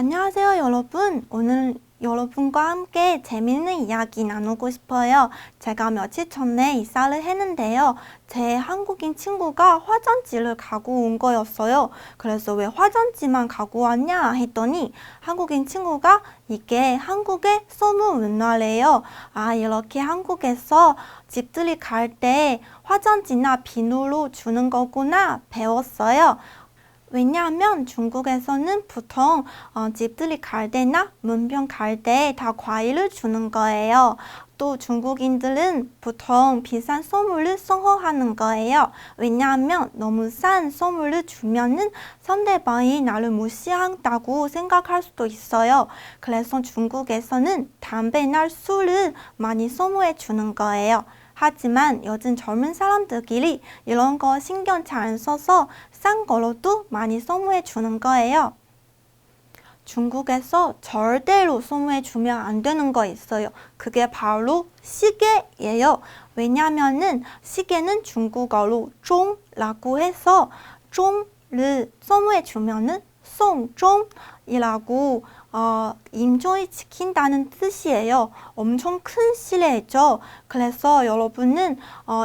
안녕하세요, 여러분. 오늘 여러분과 함께 재밌는 이야기 나누고 싶어요. 제가 며칠 전에 이사를 했는데요. 제 한국인 친구가 화전지를 가고 온 거였어요. 그래서 왜 화전지만 가고 왔냐 했더니 한국인 친구가 이게 한국의 소문 문화래요. 아, 이렇게 한국에서 집들이 갈 때 화전지나 비누로 주는 거구나 배웠어요. 왜냐하면 중국에서는 보통 어, 집들이 갈 때나 문병 갈 때 다 과일을 주는 거예요. 또 중국인들은 보통 비싼 선물을 선호하는 거예요. 왜냐하면 너무 싼 선물을 주면은 상대방이 나를 무시한다고 생각할 수도 있어요. 그래서 중국에서는 담배나 술을 많이 선호해 주는 거예요. 하지만 요즘 젊은 사람들끼리 이런 거 신경 잘 안 써서 싼 거로도 많이 선물해 주는 거예요. 중국에서 절대로 선물해 주면 안 되는 거 있어요. 그게 바로 시계예요. 왜냐면은 시계는 중국어로 종라고 해서 종를 선물해 주면은 송종이라고 어, 임종이 지킨다는 뜻이에요. 엄청 큰 시례죠. 그래서 여러분은 어,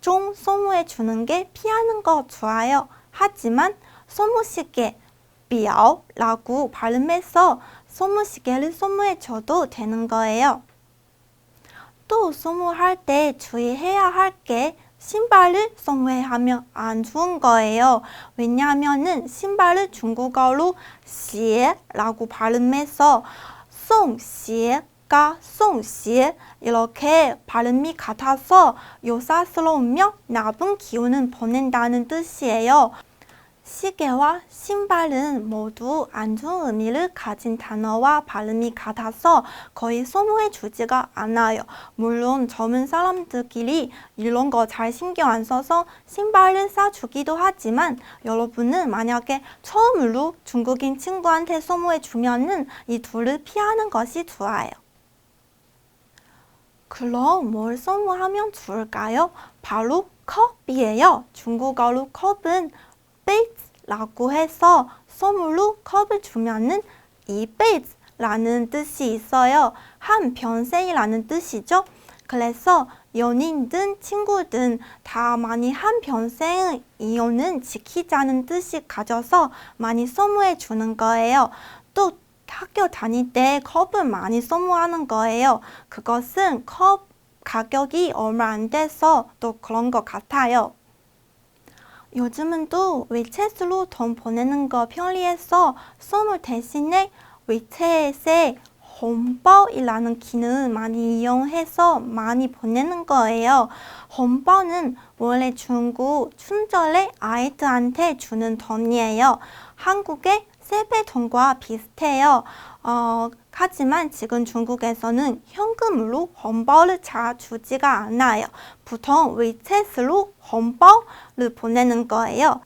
종 선물해 주는 게 피하는 거 좋아요. 하지만 선물시계 뼈라고 발음해서 선물시계를 선물해 줘도 되는 거예요. 또 선물할 때 주의해야 할 게 신발을 선물하면 안 좋은 거예요. 왜냐하면은 신발을 중국어로 鞋라고 발음해서 송鞋가 송鞋 이렇게 발음이 같아서 요사스러우며 나쁜 기운을 보낸다는 뜻이에요. 시계와 신발은 모두 안 좋은 의미를 가진 단어와 발음이 같아서 거의 선호해 주지가 않아요. 물론 젊은 사람들끼리 이런 거 잘 신경 안 써서 신발을 사주기도 하지만 여러분은 만약에 처음으로 중국인 친구한테 선호해 주면은 이 둘을 피하는 것이 좋아요. 그럼 뭘 선호하면 좋을까요? 바로 컵이에요. 중국어로 컵은 라고 해서 선물로 컵을 주면은 이辈子라는 뜻이 있어요. 한 평생이라는 뜻이죠. 그래서 연인든 친구든 다 많이 한 평생 이혼은 지키자는 뜻이 가져서 많이 선물해 주는 거예요. 또 학교 다닐 때 컵을 많이 선물하는 거예요. 그것은 컵 가격이 얼마 안 돼서 또 그런 것 같아요. 요즘은 또 위챗으로 돈 보내는 거 편리해서 선물 대신에 위챗에 홈바이라는 기능 많이 이용해서 많이 보내는 거예요. 홈바는 원래 중국 춘절에 아이들한테 주는 돈이에요. 한국의 세배 돈과 비슷해요. 어, 하지만 지금 중국에서는 현금으로 홈바를 잘 주지가 않아요. 보통 위챗으로 홈바를 보내는 거예요.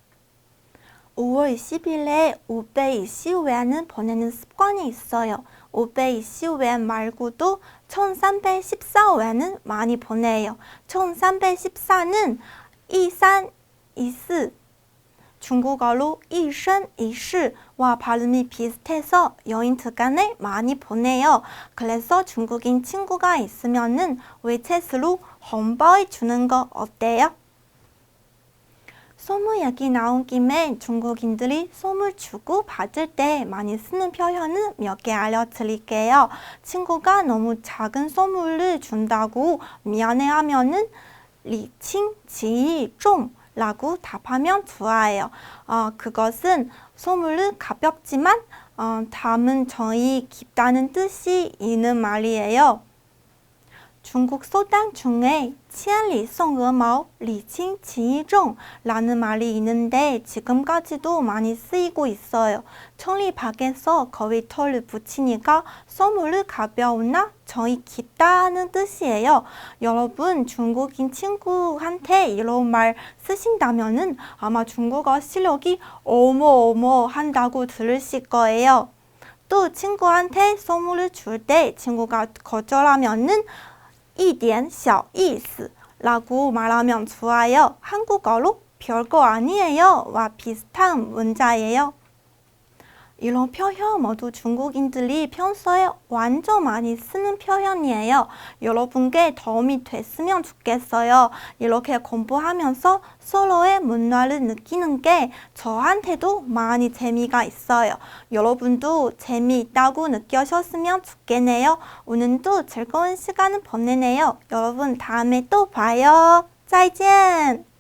5월 20일에 520위안을 보내는 습관이 있어요. 520위안 말고도 1314위안은 많이 보내요. 1314는 1324 중국어로 이신이시와 발음이 비슷해서 여인 특간을 많이 보내요. 그래서 중국인 친구가 있으면은 외챗으로 헌바이 주는 거 어때요? 소무 얘기 나온 김에 중국인들이 소물 주고 받을 때 많이 쓰는 표현은 몇 개 알려드릴게요. 친구가 너무 작은 소물을 준다고 미안해하면은 리칭 지종 라고 답하면 좋아요. 어, 그것은 소물은 가볍지만 어, 담은 정이 깊다는 뜻이 있는 말이에요. 중국 소당중에 치안리 송어마오 리칭 진이종라는 말이 있는데 지금까지도 많이 쓰이고 있어요. 천리 밖에서 거의 털을 붙이니까 선물을 가벼우나 정이 깊다는 뜻이에요. 여러분 중국인 친구한테 이런 말 쓰신다면 아마 중국어 실력이 어머어머 한다고 들으실 거예요. 또 친구한테 선물을 줄 때 친구가 거절하면은 一点小意思。라고 말하면 좋아요 한국어로 별거 아니에요 와 비슷한 문자예요 이런 표현 모두 중국인들이 평소에 완전 많이 쓰는 표현이에요. 여러분께 도움이 됐으면 좋겠어요. 이렇게 공부하면서 서로의 문화를 느끼는 게 저한테도 많이 재미가 있어요. 여러분도 재미있다고 느끼셨으면 좋겠네요. 오늘도 즐거운 시간을 보내네요. 여러분 다음에 또 봐요. 再见。